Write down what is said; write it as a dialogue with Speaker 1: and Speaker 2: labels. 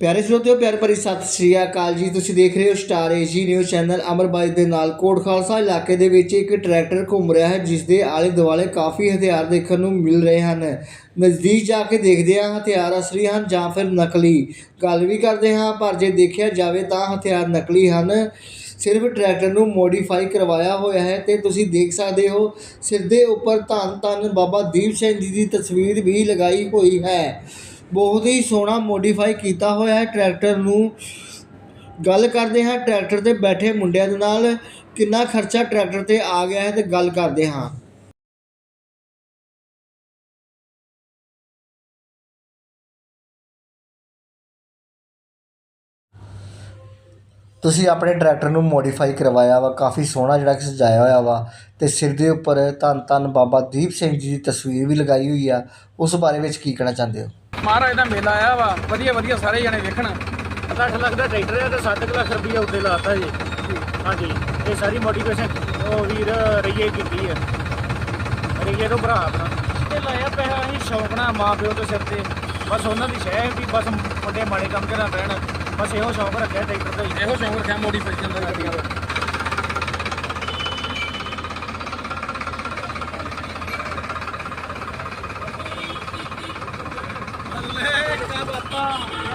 Speaker 1: ਪਿਆਰੇ ਸਰੋਤਿਓ, ਪਿਆਰ ਭਰੀ ਸਤਿ ਸ਼੍ਰੀ ਅਕਾਲ ਜੀ। ਤੁਸੀਂ ਦੇਖ ਰਹੇ ਹੋ ਸਟਾਰ ਏਜੀ ਨਿਊਜ਼ ਚੈਨਲ ਅਮਰਬਾਈ ਦੇ ਨਾਲ ਕੋਟ ਖਾਲਸਾ ਇਲਾਕੇ ਦੇ ਵਿੱਚ ਇੱਕ ਟਰੈਕਟਰ ਘੁੰਮ ਰਿਹਾ ਹੈ ਜਿਸ ਦੇ ਆਲੇ ਦੁਆਲੇ ਕਾਫੀ ਹਥਿਆਰ ਦੇਖਣ ਨੂੰ ਮਿਲ ਰਹੇ ਹਨ। ਨਜ਼ਦੀਕ ਜਾ ਕੇ ਦੇਖਦੇ ਹਾਂ, ਹਥਿਆਰ ਅਸਲੀ ਹਨ ਜਾਂ ਫਿਰ ਨਕਲੀ। ਗੱਲ ਵੀ ਕਰਦੇ ਹਾਂ, ਪਰ ਜੇ ਦੇਖਿਆ ਜਾਵੇ ਤਾਂ ਹਥਿਆਰ ਨਕਲੀ ਹਨ। ਸਿਰਫ ਟਰੈਕਟਰ ਨੂੰ ਮੋਡੀਫਾਈ ਕਰਵਾਇਆ ਹੋਇਆ ਹੈ ਤੇ ਤੁਸੀਂ ਦੇਖ ਸਕਦੇ ਹੋ, ਸਿਰ ਦੇ ਉੱਪਰ ਧੰਨ ਧੰਨ ਬਾਬਾ ਦੀਪ ਸਿੰਘ ਜੀ ਦੀ ਤਸਵੀਰ ਵੀ ਲਗਾਈ ਹੋਈ ਹੈ। ਬਹੁਤ ਹੀ ਸੋਹਣਾ ਮੋਡੀਫਾਈ ਕੀਤਾ ਹੋਇਆ ਹੈ ਟਰੈਕਟਰ ਨੂੰ। ਗੱਲ ਕਰਦੇ ਹਾਂ ਟਰੈਕਟਰ ਤੇ ਬੈਠੇ ਮੁੰਡਿਆਂ ਦੇ ਨਾਲ, ਕਿੰਨਾ ਖਰਚਾ ਟਰੈਕਟਰ ਤੇ ਆ ਗਿਆ ਹੈ ਤੇ ਗੱਲ ਕਰਦੇ ਹਾਂ। ਤੁਸੀਂ ਆਪਣੇ ਟਰੈਕਟਰ ਨੂੰ ਮੋਡੀਫਾਈ ਕਰਵਾਇਆ ਵਾ, ਕਾਫੀ ਸੋਹਣਾ ਜਿਹੜਾ ਕਿ ਸਜਾਇਆ ਹੋਇਆ ਵਾ ਤੇ ਸਿਰ ਦੇ ਉੱਪਰ ਧੰਨ ਧੰਨ ਬਾਬਾ ਦੀਪ ਸਿੰਘ ਜੀ ਦੀ ਤਸਵੀਰ ਵੀ ਲਗਾਈ ਹੋਈ ਆ, ਉਸ ਬਾਰੇ ਵਿੱਚ ਕੀ ਕਹਿਣਾ ਚਾਹੁੰਦੇ ਹੋ?
Speaker 2: ਮਹਾਰਾਜ ਦਾ ਮੇਲਾ ਆਇਆ ਵਾ ਵਧੀਆ ਵਧੀਆ ਸਾਰੇ ਜਣੇ ਵੇਖਣ।
Speaker 3: 60 ਲੱਖ ਦਾ ਟਰੈਕਟਰ ਹੈ ਤੇ 7 ਲੱਖ ਰੁਪਏ ਉੱਤੇ ਲਾਤਾ ਜੀ। ਹਾਂਜੀ ਇਹ ਸਾਰੀ ਮੋਟੀਵੇਸ਼ਨ ਉਹ ਵੀਰ ਰਈਏ ਕੀਤੀ ਹੈ ਰਈਏ ਤੋਂ ਭਰਾ ਆਪਣਾ। ਇਹ ਲਾਇਆ ਪੈਸਾ ਅਸੀਂ ਸ਼ੌਂਕ ਨਾਲ ਮਾਂ ਪਿਓ ਦੇ ਸਿਰ ਤੇ। ਬਸ ਉਹਨਾਂ ਦੀ ਸ਼ਹਿ ਵੀ ਬਸ ਮੁੰਡੇ ਮਾੜੇ ਕੰਮ ਤੇ ਨਾ ਬਹਿਣ ਬਸ ਇਹੋ ਸ਼ੌਂਕ ਰੱਖਿਆ ਟਰੈਕਟਰ ਦਾ
Speaker 2: ਇਹੋ ਸ਼ੌਂਕ ਰੱਖਿਆ ਮੋਡੀਫਿਕੇਸ਼ਨ ਦਾ ਗੱਡੀਆਂ ਦਾ। 来，爸爸。